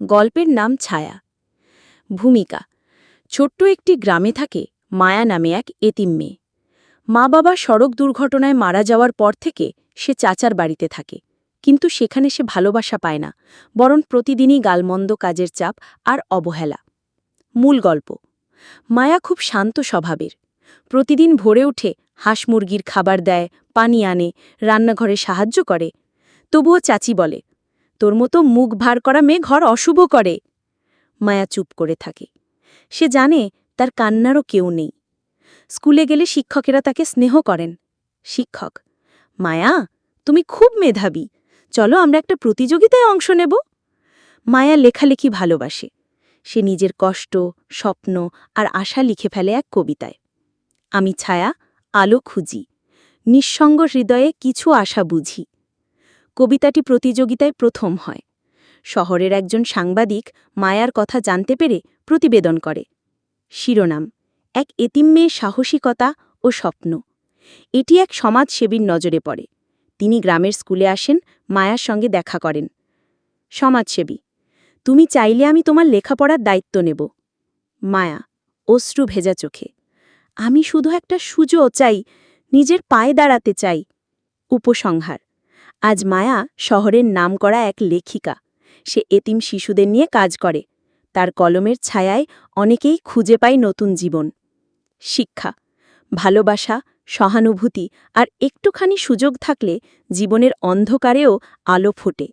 গল্পের নাম ছায়া। ভূমিকা, ছোট্ট একটি গ্রামে থাকে মায়া নামে এক এতিম মেয়ে। মা বাবা সড়ক দুর্ঘটনায় মারা যাওয়ার পর থেকে সে চাচার বাড়িতে থাকে। কিন্তু সেখানে সে ভালোবাসা পায় না, বরং প্রতিদিনই গালমন্দ কাজের চাপ আর অবহেলা। মূল গল্প, মায়া খুব শান্ত স্বভাবের। প্রতিদিন ভোরে উঠে হাঁস মুরগির খাবার দেয়, পানি আনে, রান্নাঘরে সাহায্য করে। তবুও চাচি বলে তোর মতো মুখ ভার করা মেয়ে ঘর অশুভ করে। মায়া চুপ করে থাকে। সে জানে তার কান্নারও কেউ নেই। স্কুলে গেলে শিক্ষকেরা তাকে স্নেহ করেন। শিক্ষক, মায়া, তুমি খুব মেধাবী। চলো আমরা একটা প্রতিযোগিতায় অংশ নেব। মায়া লেখালেখি ভালোবাসে। সে নিজের কষ্ট, স্বপ্ন আর আশা লিখে ফেলে এক কবিতায়। আমি ছায়া, আলো খুঁজি। নিঃসঙ্গ হৃদয়ে কিছু আশা বুঝি। কবিতাটি প্রতিযোগিতায় প্রথম হয়। শহরের একজন সাংবাদিক মায়ার কথা জানতে পেরে প্রতিবেদন করে। শিরোনাম, এক এতিম সাহসিকতা ও স্বপ্ন। এটি এক সমাজসেবীর নজরে পড়ে। তিনি গ্রামের স্কুলে আসেন, মায়ার সঙ্গে দেখা করেন। সমাজসেবী, তুমি চাইলে আমি তোমার লেখাপড়ার দায়িত্ব নেব। মায়া, অশ্রু ভেজা চোখে, আমি শুধু একটা সুযোগ চাই, নিজের পায়ে দাঁড়াতে চাই। উপসংহার আজ মায়া শহরের নাম করা এক লেখিকা। সে এতিম শিশুদের নিয়ে কাজ করে। তার কলমের ছায়ায় অনেকেই খুঁজে পায় নতুন জীবন। শিক্ষা, ভালোবাসা, সহানুভূতি আর একটুখানি সুযোগ থাকলে জীবনের অন্ধকারেও আলো ফোটে।